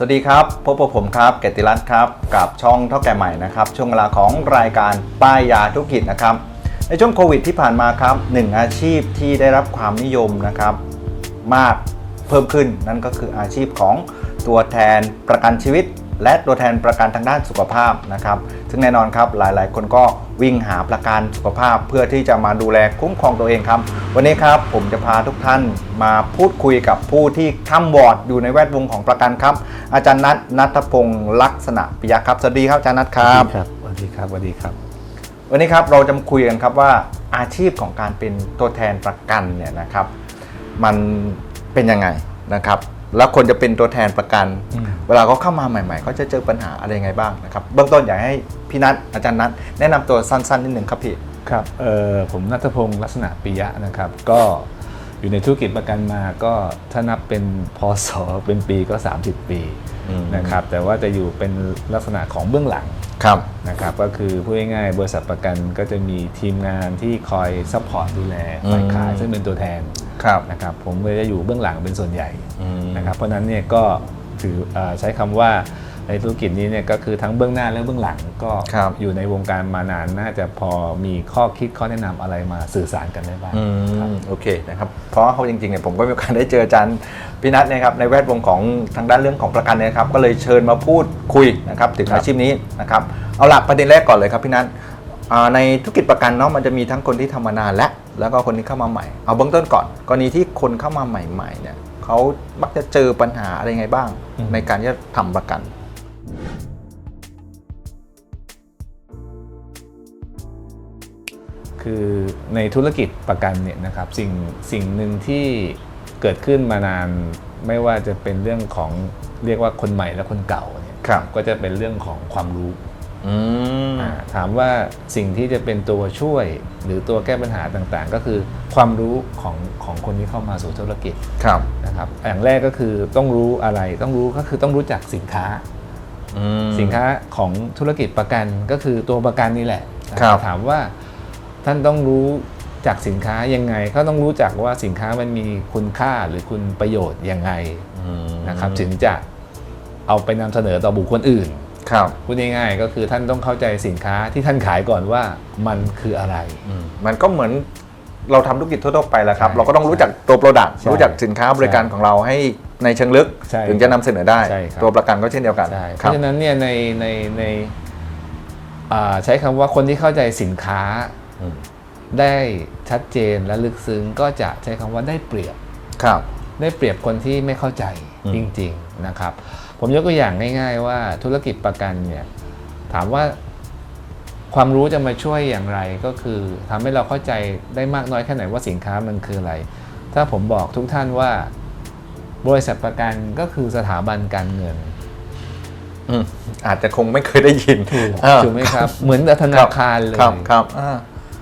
สวัสดีครับ พบกับผมครับเกติรัตน์ครับ กับช่องเท่าแก่ใหม่นะครับ ช่วงเวลาของรายการป้ายยาธุรกิจนะครับ ในช่วงโควิดที่ผ่านมาครับหนึ่งอาชีพที่ได้รับความนิยมนะครับ มากเพิ่มขึ้นนั่นก็คืออาชีพของตัวแทนประกันชีวิต และตัวแทนประกันทางด้านสุขภาพนะครับ ซึ่งแน่นอนครับหลายๆ คนก็วิ่งหาประกันสุขภาพ เพื่อที่จะมาดูแลคุ้มครองตัวเองครับ วันนี้ครับผมจะพาทุกท่านมาพูดคุยกับผู้ที่ข้ามวอร์ดอยู่ในแวดวงของประกันครับ อาจารย์นัทนัทพงศ์ลักษณะปิยะครับสวัสดีครับอาจารย์นัทครับครับสวัสดีครับสวัสดีครับ วันนี้ครับเราจะมาคุยกันครับว่าอาชีพของการเป็นตัวแทนประกันเนี่ยนะครับ มันเป็นยังไงนะครับ แล้วคนจะเป็นตัวแทนประกันอืมเวลาเขาเข้ามาใหม่ๆเขาจะเจอปัญหาอะไรยังไงบ้างนะครับ เบื้องต้นอยากให้พี่นัทอาจารย์นัทแนะนำตัวสั้นๆนิดหนึ่งครับพี่ ครับเอ่อผมนัทพงศ์ลักษณะปิยะนะครับ ก็อยู่ในธุรกิจประกันมาก็ถ้านับเป็นพศเป็นปีก็ 30 ปีอืมนะครับ แต่ว่าจะอยู่เป็นลักษณะของเบื้องหลัง ครับนะครับก็คือพูดง่ายๆบริษัทประกันก็จะมีทีมงานที่คอยซัพพอร์ตดูแลฝ่ายขายอืมซึ่งเป็นตัวแทนครับนะครับผมเลยจะอยู่เบื้องหลังเป็นส่วนใหญ่อืมนะครับเพราะฉะนั้นเนี่ยก็ถือเออใช้คำว่า ในธุรกิจนี้เนี่ยก็คือทั้งเบื้องหน้าและเบื้องหลังก็ครับอยู่ในวงการมานานน่าจะพอมีข้อคิดข้อแนะนำอะไรมาสื่อสารกันได้บ้างอืครับมโอเคนะครับเพราะว่าเขาจริงๆเนี่ยผมก็มีโอกาสได้เจออาจารย์พี่นัทนะครับในแวดวงของทางด้านเรื่องของประกันเนี่ยครับก็เลยเชิญมาพูดคุยนะครับถึงครับอาชีพนี้นะครับเอาหลักประเด็นแรกก่อนเลยครับพี่นัทอ่าในธุรกิจประกันเนาะมันจะมีทั้งคนที่ทำมานานและแล้วก็คนที่เข้ามาใหม่ เอาเบื้องต้นก่อนกรณีที่คนเข้ามาใหม่ๆเนี่ยเขามักจะเจอปัญหาอะไรไงบ้าง ในการที่จะทำประกัน คือในธุรกิจประกันเนี่ยนะครับสิ่งสิ่งหนึ่งที่เกิดขึ้นมานานไม่ว่าจะเป็นเรื่องของเรียกว่าคนใหม่และคนเก่าเนี่ยครับก็จะเป็นเรื่องของความรู้อืมอ่าถามว่าสิ่งที่จะเป็นตัวช่วยหรือตัวแก้ปัญหาต่างๆ ก็คือความรู้ของของคนที่เข้ามาสู่ธุรกิจครับนะครับอย่างแรกก็คือต้องรู้อะไรต้องรู้ก็คือต้องรู้จักสินค้าอืมสินค้าของธุรกิจประกันก็คือตัวประกันนี่แหละนะครับถามว่า ท่านต้องรู้จากสินค้ายังไงก็ต้องรู้จักว่าสินค้ามันมีคุณค่าหรือคุณประโยชน์ยังไงอืมนะครับถึงจะเอาไปนำเสนอต่อบุคคลอื่น ครับพูดง่ายๆก็คือท่านต้องเข้าใจสินค้าที่ท่านขายก่อนว่ามันคืออะไรอืมมันก็เหมือนเราทำธุรกิจทั่วๆไปแหละครับใช่เราก็ต้องรู้จักตัว Product ใช่รู้จักสินค้าบริการใช่ของเราให้ในเชิงลึกใช่ถึงจะนำเสนอได้ใช่ครับตัวประกันก็เช่นเดียวกันใช่เพครับราะฉะนั้นเนี่ยในในในอ่าใช้คำว่าคนที่เข้าใจสินค้าอืม ได้ชัดเจนและลึกซึ้งก็จะใช้คำว่าได้เปรียบครับ ได้เปรียบคนที่ไม่เข้าใจอืมจริง ๆนะครับ ผมยกตัวอย่างง่าย ๆ ว่าธุรกิจประกันเนี่ยถามว่าความรู้จะมาช่วยอย่างไรก็คือทำให้เราเข้าใจได้มากน้อยแค่ไหนว่าสินค้ามันคืออะไร ถ้าผมบอกทุกท่านว่า บริษัทประกันก็คือสถาบันการเงินอืมอาจจะคงไม่เคยได้ยินอ่าถูกไหมครับ เหมือนกับธนาคารเลยครับครับอ่า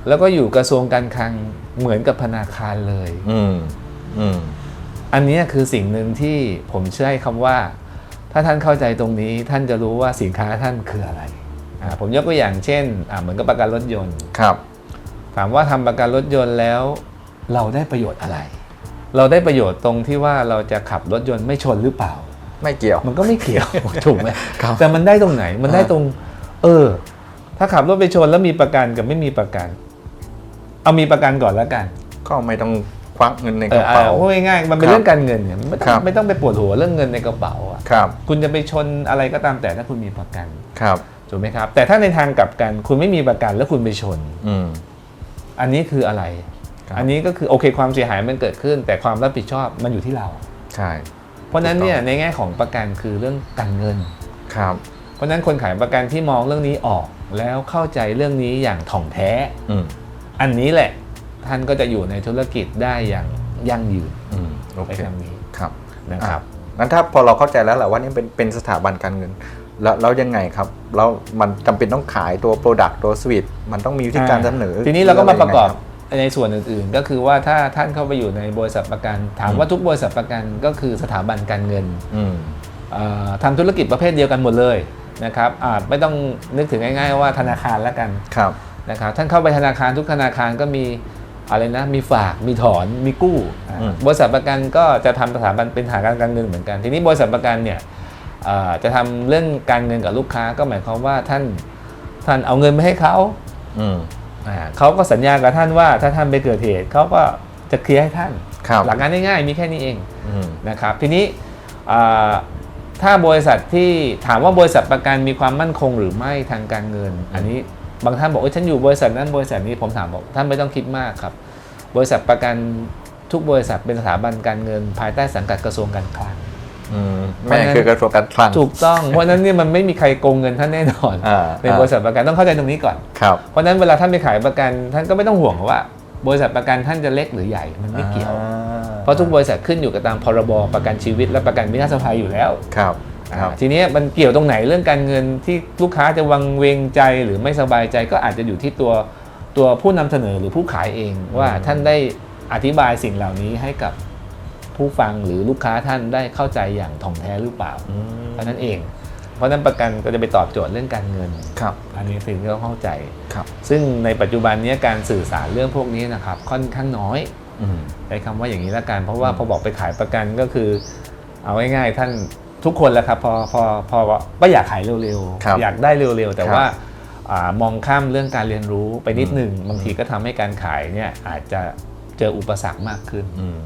แล้วก็อยู่กระทรวงการคลังเหมือนกับธนาคารเลย อืมอืมอันเนี้ยคือสิ่งหนึ่งที่ผมเชื่อให้คำว่า ถ้าท่านเข้าใจตรงนี้ท่านจะรู้ว่าสินค้าท่านคืออะไรอ่าผมยกตัวอย่างเช่นอ่าเหมือนกับประกันรถยนต์ ครับ ถามว่าทำประกันรถยนต์แล้ว เราได้ประโยชน์อะไร เราได้ประโยชน์ตรงที่ว่าเราจะขับรถยนต์ไม่ชนหรือเปล่า ไม่เกี่ยว มันก็ไม่เกี่ยว ถูกไหมครับแต่มันได้ตรงไหนมันได้อ่าตรง เออ ถ้าขับรถไปชนแล้วมีประกันกับไม่มีประกัน เอามีประกันก่อนแล้วกันก็ไม่ต้องควักเงินในเอกอระอ่าเป๋า พูดง่ายๆมันเป็นครับเรื่องการเงินเนี่ยไม่ต้อครังบ ไม่ต้องไปปวดหัวเรื่องเงินในกระเป๋าอะครับคุณจะไปชนอะไรก็ตามแต่ถ้าคุณมีประกันครับ ถูกไหมครับ แต่ถ้าในทางกลับกันคุณไม่มีประกันแล้วคุณไปชน อืม อันนี้คืออะไร ครับ อันนี้ก็คือโอเคความเสียหายมันเกิดขึ้น แต่ความรับผิดชอบมันอยู่ที่เรา ใช่เพราะฉะนั้นเนี่ยถูกต้องในแง่ของประกันคือเรื่องการเงิน ครับ เพราะฉะนั้นคนขายประกันที่มองเรื่องนี้ออกแล้วเข้าใจเรื่องนี้อย่างถ่องแท้ อืม อันนี้แหละท่านก็จะอยู่ในธุรกิจได้อย่างยั่งยืนอืมโอในเคคำนี้ครับนะครับงั้นถ้าพอเราเข้าใจแล้วแหละว่านี่เป็นเป็นสถาบันการเงิน แล้วแล้วยังไงครับแล้วมันจำเป็นต้องขายตัว Product ตัวสวิตมันต้องมีวิธีการเสนอ ทีนี้เราก็มาประกอบยังไงคในส่วนอื่นๆ ก็คือว่าถ้าท่านเข้าไปอยู่ในบริษัทประกัน ถามว่าทุกบริษัทประกันก็คือสถาบันการเงินอืมเอ่อทำธุรกิจประเภทเดียวกันหมดเลยนะครับอาจไม่ต้องนึกถึงง่าย ๆ ว่าธนาคารแล้วกันครับ นะครับท่านเข้าไปธนาคารทุกธนาคารก็มีอะไรนะมีฝากมีถอนมีกู้อ่าอืมบริษัทประกันก็จะทำสถาบันเป็นสถาบันการเงินเหมือนกัน ทีนี้บริษัทประกันเนี่ยเอ่อจะทำเรื่องการเงินกับลูกค้าก็หมายความว่าท่านท่านเอาเงินไปให้เขาอืมอ่าเขาก็สัญญากับท่านว่าถ้าท่านไปเกิดเหตุเขาก็จะเคลียร์ให้ท่านครับหลักการง่ายๆมีแค่นี้เองอืมนะครับทีนี้อ่าถ้าบริษัทที่ถามว่าบริษัทประกันมีความมั่นคงหรือไม่ทางการเงิน อันนี้ บางท่านบอกว่าฉันอยู่บริษัทนั้นบริษัทนี้ผมถามบอกท่านไม่ต้องคิดมากครับ บริษัทประกันทุกบริษัทเป็นสถาบันการเงินภายใต้สังกัดกระทรวงการคลังอืมแม่คือกระทรวงการคลังถูกต้องเพราะฉะนั้นเนี่ยมันไม่มีใครโกงเงินท่านแน่นอนอ่าในบริษัทประกันต้องเข้าใจตรงนี้ก่อนครับเพราะฉะนั้นเวลาท่านไปขายประกันท่านก็ไม่ต้องห่วงว่า บริษัทประกันท่านจะเล็กหรือใหญ่มันไม่เกี่ยวอ่าเพราะทุกบริษัทขึ้นอยู่กับตามพรบประกันชีวิตและประกันวินาศภัยอยู่แล้วครับ ครับอ่าทีนี้มันเกี่ยวตรงไหนเรื่องการเงินที่ลูกค้าจะวังเวงใจหรือไม่สบายใจก็อาจจะอยู่ที่ตัวตัวผู้นำเสนอหรือผู้ขายเอง ว่าท่านได้อธิบายสิ่งเหล่านี้ให้กับผู้ฟังหรือลูกค้าท่านได้เข้าใจอย่างถ่องแท้หรือเปล่าอืมเท่านั้นเอง เพราะฉะนั้นประกันก็จะไปตอบโจทย์เรื่องการเงินครับอันนี้สิ่งที่ต้องเข้าใจครับ ซึ่งในปัจจุบันนี้การสื่อสารเรื่องพวกนี้นะครับค่อนข้างน้อยอืมใช้คำว่าอย่างนี้ละกันเพราะว่าพอบอกไปขายประกันก็คือ เอาง่ายๆท่าน ทุกคนแหละครับพอพอพอก็อยากขายเร็วครับๆ อยากได้เร็วๆ แต่ครับว่าอ่ามองข้ามเรื่องการเรียนรู้ไปนิดหนึ่งบางทีก็ทำให้การขายเนี่ยอาจจะเจออุปสรรคมากขึ้น อืม